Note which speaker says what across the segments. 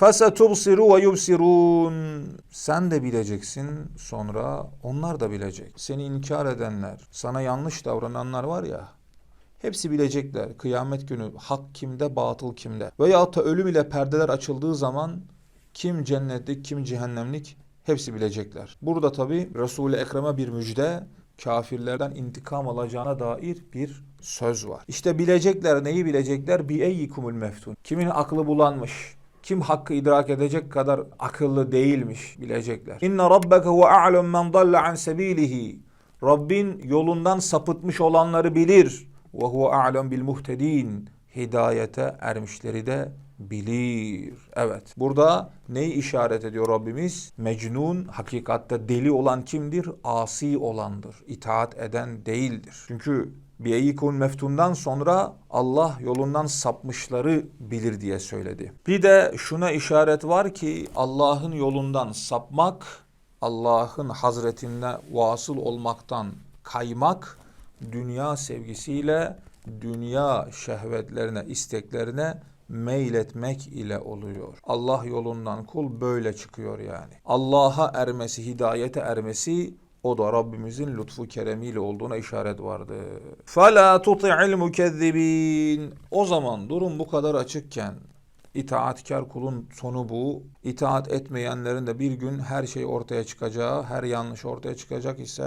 Speaker 1: Fesetubsiru ve yubsirun. Sen de bileceksin sonra onlar da bilecek. Seni inkar edenler, sana yanlış davrananlar var ya Hepsi bilecekler kıyamet günü hak kimde batıl kimde. Veyahut da ölüm ile perdeler açıldığı zaman kim cennetlik kim cehennemlik hepsi bilecekler. Burada tabi Resul-i Ekrem'e bir müjde kafirlerden intikam alacağına dair bir söz var. İşte bilecekler neyi bilecekler? Bi eyyikumul meftun. Kimin aklı bulanmış? Kim hakkı idrak edecek kadar akıllı değilmiş bilecekler. İnne rabbeke huve a'lem men dalle an sebilihi. Rabbin yolundan sapıtmış olanları bilir. Ve huve a'lem bil muhtedin. Hidayete ermişleri de bilir. Evet. Burada neyi işaret ediyor Rabbimiz? Mecnun hakikatte deli olan kimdir? Asi olandır. İtaat eden değildir. Çünkü Biyeyikun meftundan sonra Allah yolundan sapmışları bilir diye söyledi. Bir de şuna işaret var ki Allah'ın yolundan sapmak, Allah'ın hazretine vasıl olmaktan kaymak, dünya sevgisiyle dünya şehvetlerine, isteklerine meyletmek ile oluyor. Allah yolundan kul böyle çıkıyor yani. Allah'a ermesi, hidayete ermesi o da Rabbimizin lütfu keremiyle olduğuna işaret vardı. فَلَا تُطِعِ الْمُكَذِّبِينَ O zaman durum bu kadar açıkken itaatkar kulun sonu bu. İtaat etmeyenlerin de bir gün her şey ortaya çıkacağı, her yanlış ortaya çıkacak ise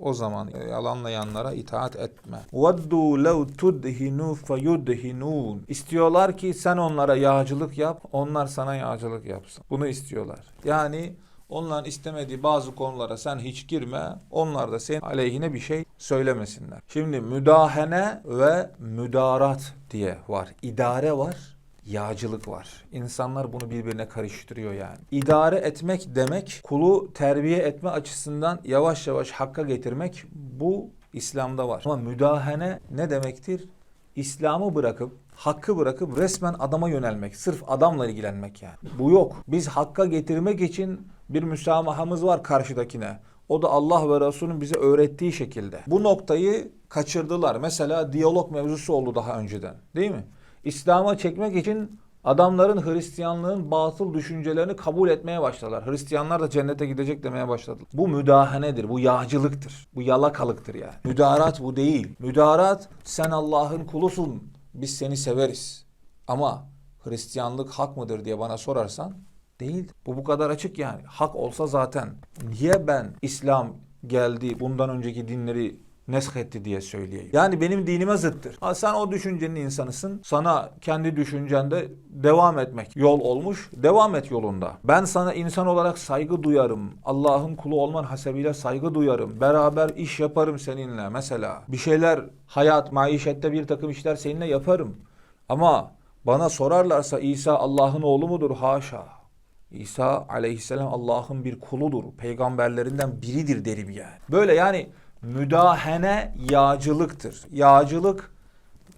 Speaker 1: o zaman yalanlayanlara itaat etme. وَدُّوا لَوْ تُدْهِنُوا فَيُدْهِنُونَ İstiyorlar ki sen onlara yağcılık yap, onlar sana yağcılık yapsın. Bunu istiyorlar. Yani Onların istemediği bazı konulara sen hiç girme. Onlar da senin aleyhine bir şey söylemesinler. Şimdi müdahene ve müdarat diye var. İdare var, yağcılık var. İnsanlar bunu birbirine karıştırıyor yani. İdare etmek demek kulu terbiye etme açısından yavaş yavaş hakka getirmek bu İslam'da var. Ama müdahene ne demektir? İslam'ı bırakıp hakkı bırakıp resmen adama yönelmek. Sırf adamla ilgilenmek yani. Bu yok. Biz hakka getirmek için bir müsamahamız var karşıdakine. O da Allah ve Resul'ün bize öğrettiği şekilde. Bu noktayı kaçırdılar. Mesela diyalog mevzusu oldu daha önceden. Değil mi? İslam'a çekmek için adamların Hristiyanlığın batıl düşüncelerini kabul etmeye başladılar. Hristiyanlar da cennete gidecek demeye başladı. Bu müdahanedir, bu yağcılıktır, bu yalakalıktır yani. Müdarat bu değil. Müdarat sen Allah'ın kulusun, biz seni severiz. Ama Hristiyanlık hak mıdır diye bana sorarsan değil. Bu bu kadar açık yani. Hak olsa zaten niye ben İslam geldi bundan önceki dinleri neshetti diye söyleyeyim. Yani benim dinime zıttır. Ha sen o düşüncenin insanısın. Sana kendi düşüncende devam etmek yol olmuş. Devam et yolunda. Ben sana insan olarak saygı duyarım. Allah'ın kulu olman hasebiyle saygı duyarım. Beraber iş yaparım seninle mesela. Bir şeyler hayat, maişette bir takım işler seninle yaparım. Ama bana sorarlarsa İsa Allah'ın oğlu mudur? Haşa. İsa aleyhisselam Allah'ın bir kuludur. Peygamberlerinden biridir derim yani. Böyle yani müdahene yağcılıktır. Yağcılık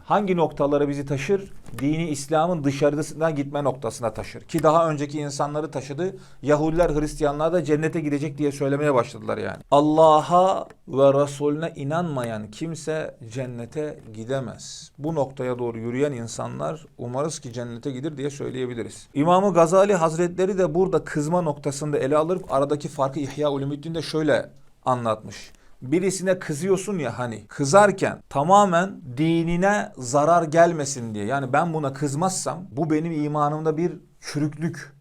Speaker 1: hangi noktalara bizi taşır? Dini İslam'ın dışarısına gitme noktasına taşır. Ki daha önceki insanları taşıdı. Yahudiler, Hristiyanlar da cennete gidecek diye söylemeye başladılar yani. Allah'a ve Resulüne inanmayan kimse cennete gidemez. Bu noktaya doğru yürüyen insanlar umarız ki cennete gider diye söyleyebiliriz. İmamı Gazali Hazretleri de burada kızma noktasında ele alırıp aradaki farkı İhya Ulumuddin'de şöyle anlatmış birisine kızıyorsun ya hani kızarken tamamen dinine zarar gelmesin diye. Yani ben buna kızmazsam bu benim imanımda bir çürüklük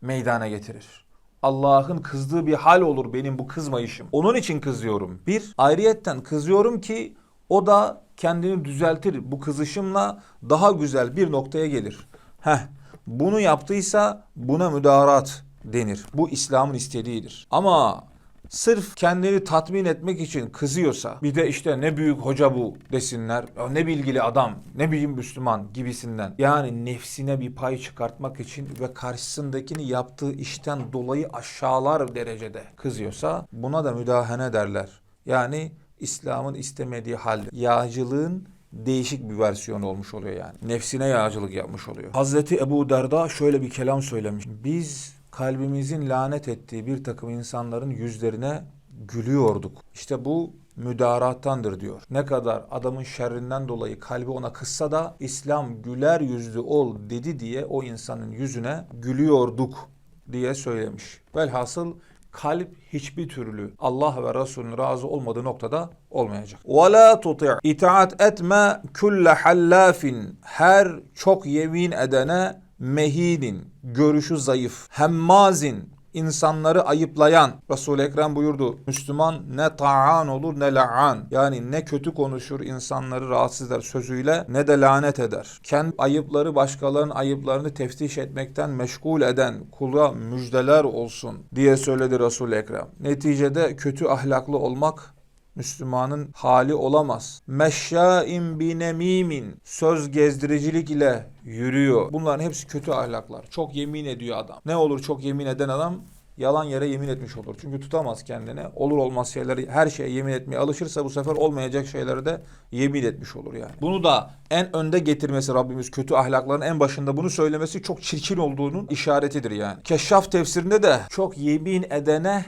Speaker 1: meydana getirir. Allah'ın kızdığı bir hal olur benim bu kızmayışım. Onun için kızıyorum. Bir, ayrıyetten kızıyorum ki o da kendini düzeltir. Bu kızışımla daha güzel bir noktaya gelir. Heh, bunu yaptıysa buna müdarat denir. Bu İslam'ın istediğidir. Ama sırf kendini tatmin etmek için kızıyorsa bir de işte ne büyük hoca bu desinler. "Ya Ne bilgili adam, ne bileyim Müslüman gibisinden. Yani nefsine bir pay çıkartmak için ve karşısındakini yaptığı işten dolayı aşağılar derecede kızıyorsa buna da müdahale derler. Yani İslam'ın istemediği hal. Yağcılığın değişik bir versiyon olmuş oluyor yani. Nefsine yağcılık yapmış oluyor. Hazreti Ebu Derda şöyle bir kelam söylemiş. Biz kalbimizin lanet ettiği bir takım insanların yüzlerine gülüyorduk. İşte bu müdarattandır diyor. Ne kadar adamın şerrinden dolayı kalbi ona kızsa da İslam güler yüzlü ol dedi diye o insanın yüzüne gülüyorduk diye söylemiş. Velhasıl kalp hiçbir türlü Allah ve Resulünün razı olmadığı noktada olmayacak. وَلَا تُطِعْ İtaat etme külle hallafin her çok yemin edene mehinin görüşü zayıf hemmazin insanları ayıplayan Resul-i Ekrem buyurdu. Müslüman ne ta'an olur ne la'an. Yani ne kötü konuşur insanları rahatsız eder sözüyle ne de lanet eder. Kendi ayıpları başkalarının ayıplarını teftiş etmekten meşgul eden kula müjdeler olsun diye söyledi Resul-i Ekrem. Neticede kötü ahlaklı olmak Müslümanın hali olamaz. Meşşaim binemimin söz gezdiricilik ile yürüyor. Bunların hepsi kötü ahlaklar. Çok yemin ediyor adam. Ne olur çok yemin eden adam yalan yere yemin etmiş olur. Çünkü tutamaz kendini. Olur olmaz şeyleri her şeye yemin etmeye alışırsa bu sefer olmayacak şeyleri de yemin etmiş olur yani. Bunu da en önde getirmesi Rabbimiz kötü ahlakların en başında bunu söylemesi çok çirkin olduğunun işaretidir yani. Keşşaf tefsirinde de çok yemin edene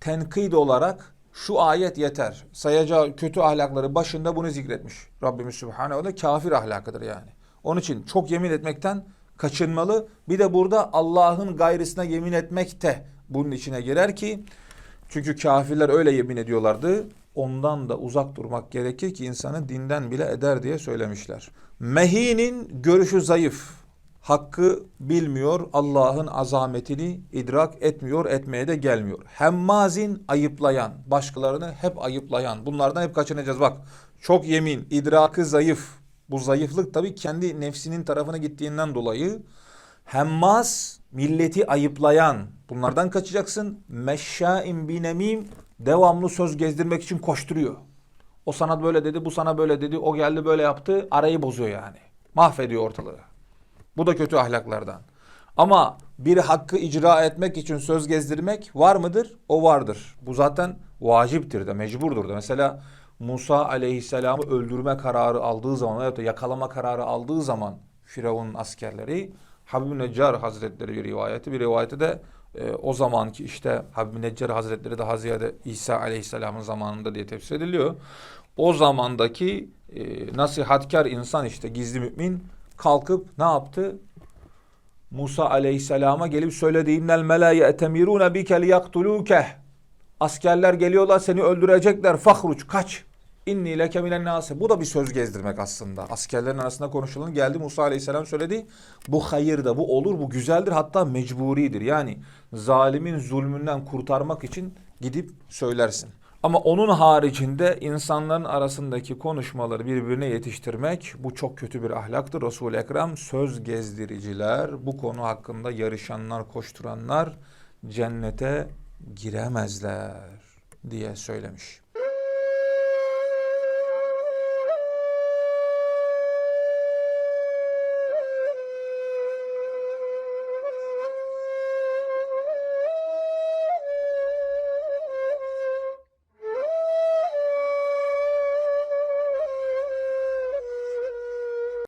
Speaker 1: tenkit olarak şu ayet yeter. Sayacağı kötü ahlakları başında bunu zikretmiş. Rabbimiz Subhanehu ve kafir ahlakıdır yani. Onun için çok yemin etmekten kaçınmalı. Bir de burada Allah'ın gayrısına yemin etmek de bunun içine girer ki çünkü kafirler öyle yemin ediyorlardı. Ondan da uzak durmak gerekir ki insanı dinden bile eder diye söylemişler. Mehinin görüşü zayıf. Hakkı bilmiyor, Allah'ın azametini idrak etmiyor, etmeye de gelmiyor. Hemmazin ayıplayan, başkalarını hep ayıplayan. Bunlardan hep kaçınacağız. Bak çok yemin, idrakı zayıf. Bu zayıflık tabii kendi nefsinin tarafına gittiğinden dolayı. Hemmaz, milleti ayıplayan. Bunlardan kaçacaksın. Meşşaim binemim, devamlı söz gezdirmek için koşturuyor. O sana böyle dedi, bu sana böyle dedi, o geldi böyle yaptı. Arayı bozuyor yani. Mahvediyor ortalığı. Bu da kötü ahlaklardan. Ama bir hakkı icra etmek için söz gezdirmek var mıdır? O vardır. Bu zaten vaciptir de, mecburdur da. Mesela Musa aleyhisselamı öldürme kararı aldığı zaman ya da yakalama kararı aldığı zaman Firavun'un askerleri Habib-i Neccar Hazretleri bir rivayeti bir rivayeti de e, o zamanki işte Habib-i Neccar Hazretleri daha ziyade İsa aleyhisselamın zamanında diye tefsir ediliyor. O zamandaki e, nasihatkar insan işte gizli mümin kalkıp ne yaptı? Musa aleyhisselama gelip söyledi innel melâye etemirûne bike liyaktulûkeh Askerler geliyorlar seni öldürecekler. Fahruç kaç. İnni leke minen nasi. Bu da bir söz gezdirmek aslında. Askerlerin arasında konuşulan geldi Musa Aleyhisselam söyledi. Bu hayır da bu olur bu güzeldir hatta mecburidir. Yani zalimin zulmünden kurtarmak için gidip söylersin. Ama onun haricinde insanların arasındaki konuşmaları birbirine yetiştirmek bu çok kötü bir ahlaktır. Resul-i Ekrem söz gezdiriciler, bu konu hakkında yarışanlar, koşturanlar cennete giremezler diye söylemiş.